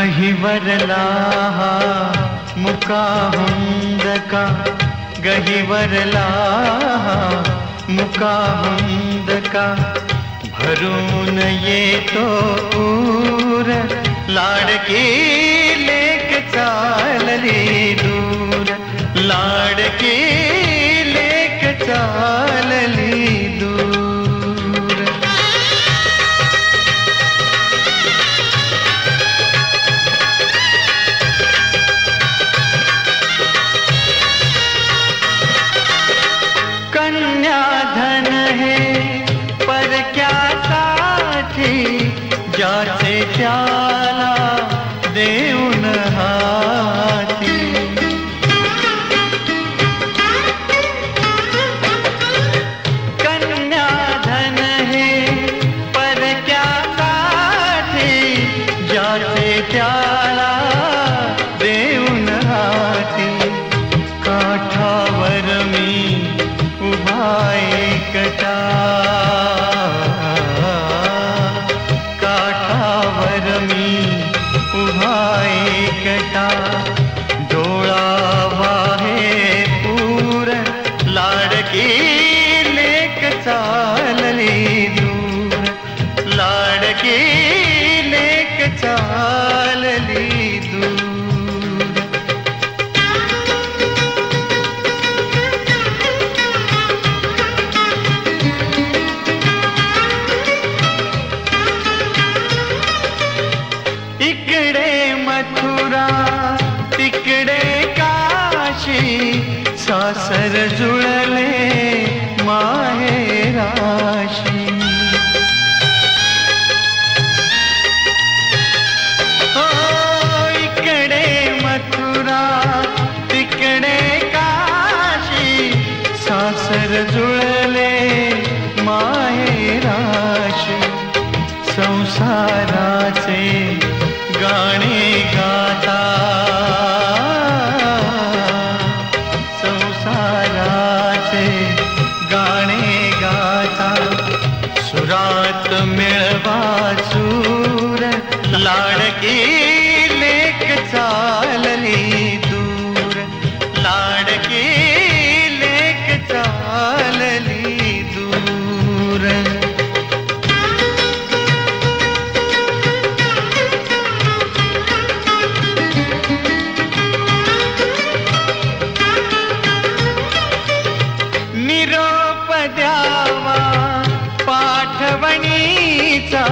गहिवरला हा मुका हुंदका। गहिवरला हा मुका हुंदका। भरून येतो पूर लाडकी लेक चालली दूर। लाडकी मथुरा तिकडे काशी सासर जुळले माहेराशी हो इकडे मथुरा तिकडे काशी सासर जुळले माहेराशी संसारा लाडकी लेक चालली दूर. लाडकी लेक चालली दूर. निरोप द्यावा पाठवणीचा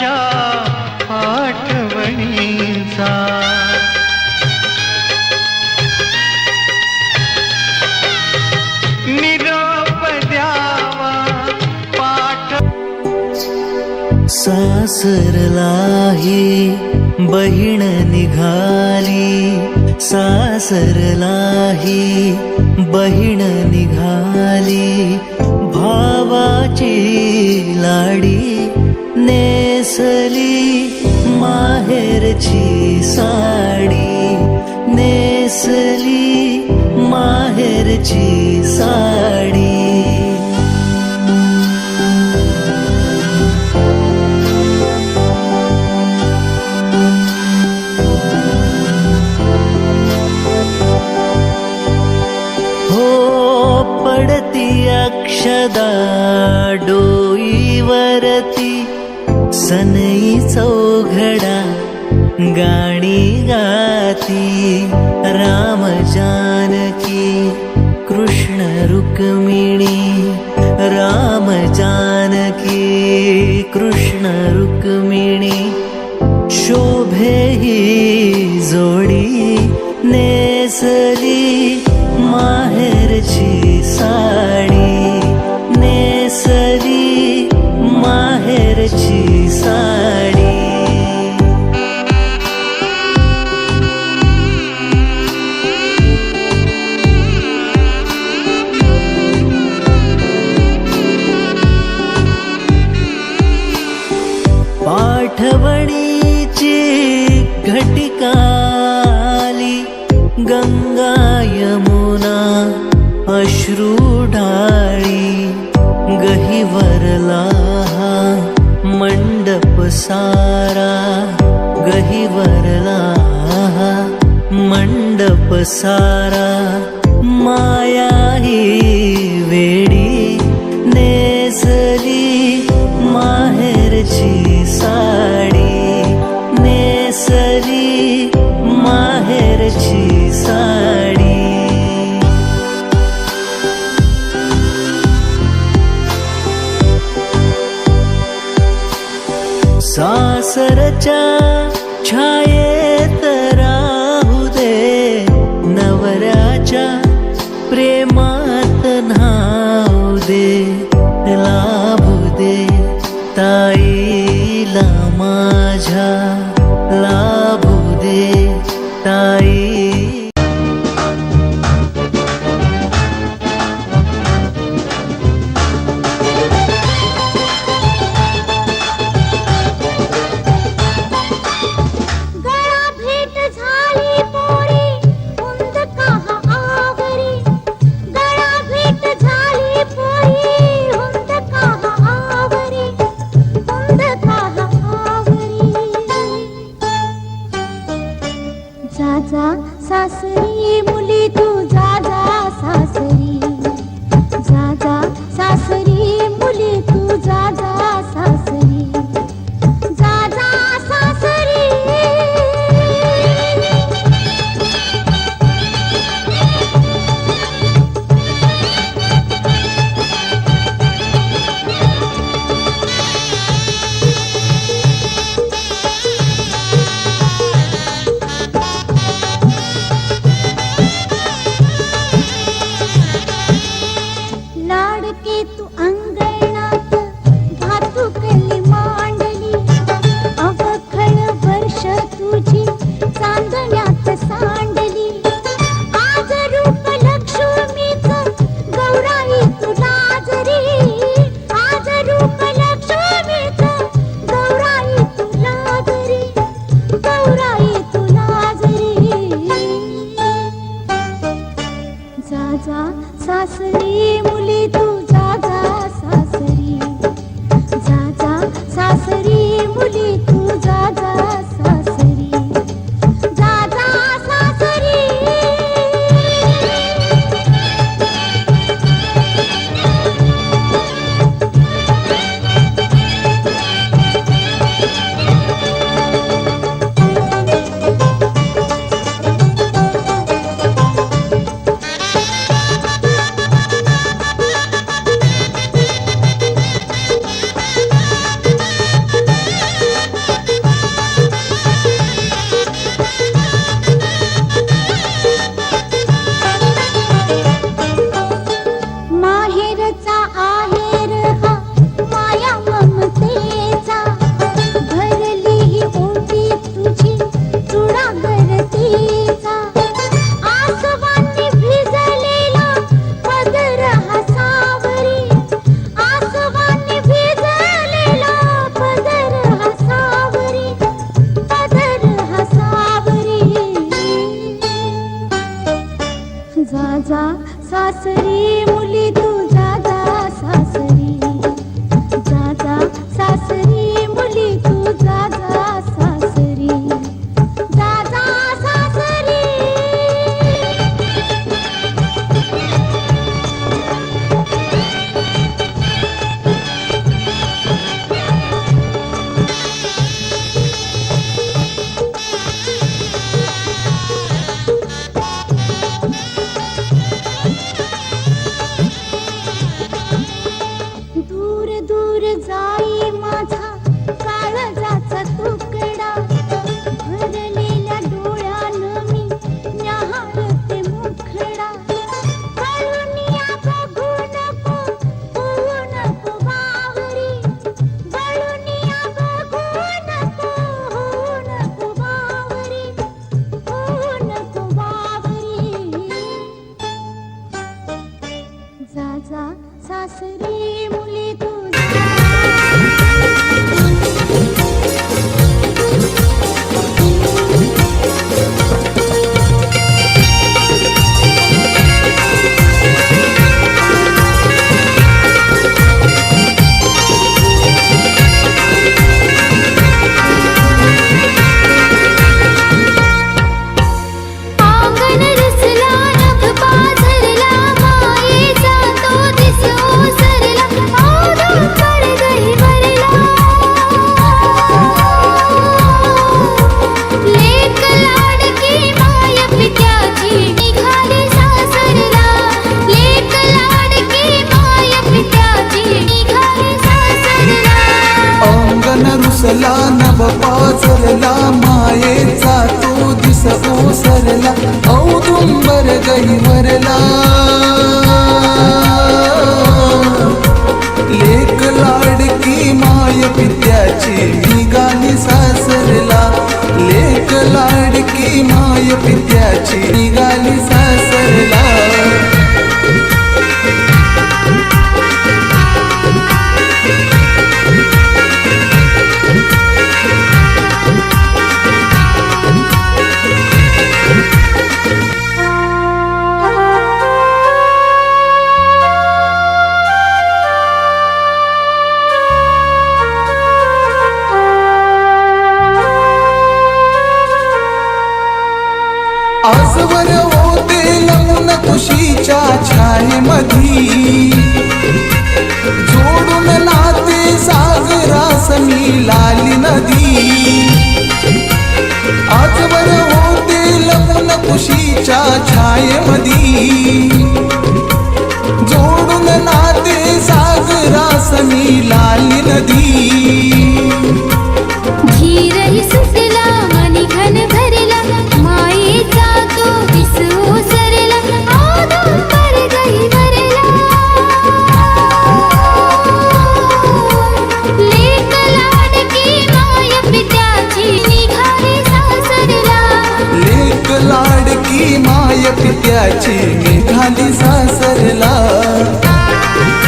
माझ्या आठवणीचा. निरोप द्यावा पाठ. सासरलाही बहीण निघाली. सासरलाही बहीण निघाली. भावाची लाडी ने नेसली माहेरची साडी नेसली माहेरची साडी. गाणी गाती राम जानकी कृष्ण रुक्मिणी राम जानकी कृष्ण रुक्मिणी शोभे ही जोडी नेसली गंगा यमुना अश्रू ढाळी गहिवरला हा मंडप सारा गहिवरला मंडप सारा. प्रेमात न्हाऊ दे लाभू दे ताईला माझ्या ला